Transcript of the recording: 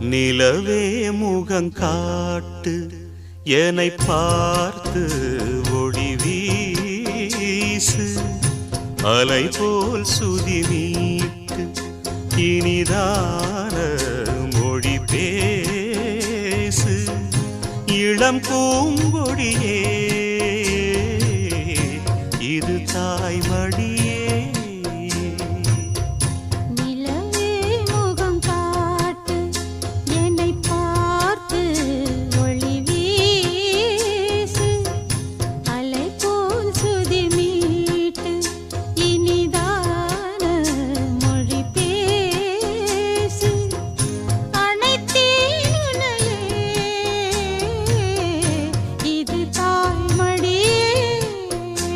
நிலவே முகங்காட்டு என்னை பார்த்து ஒளி வீசு. அலை போல் சுதி மீட்டு இனிதான மொழி பேசு. இளம் பூங்கொடியே இது தாய்மடி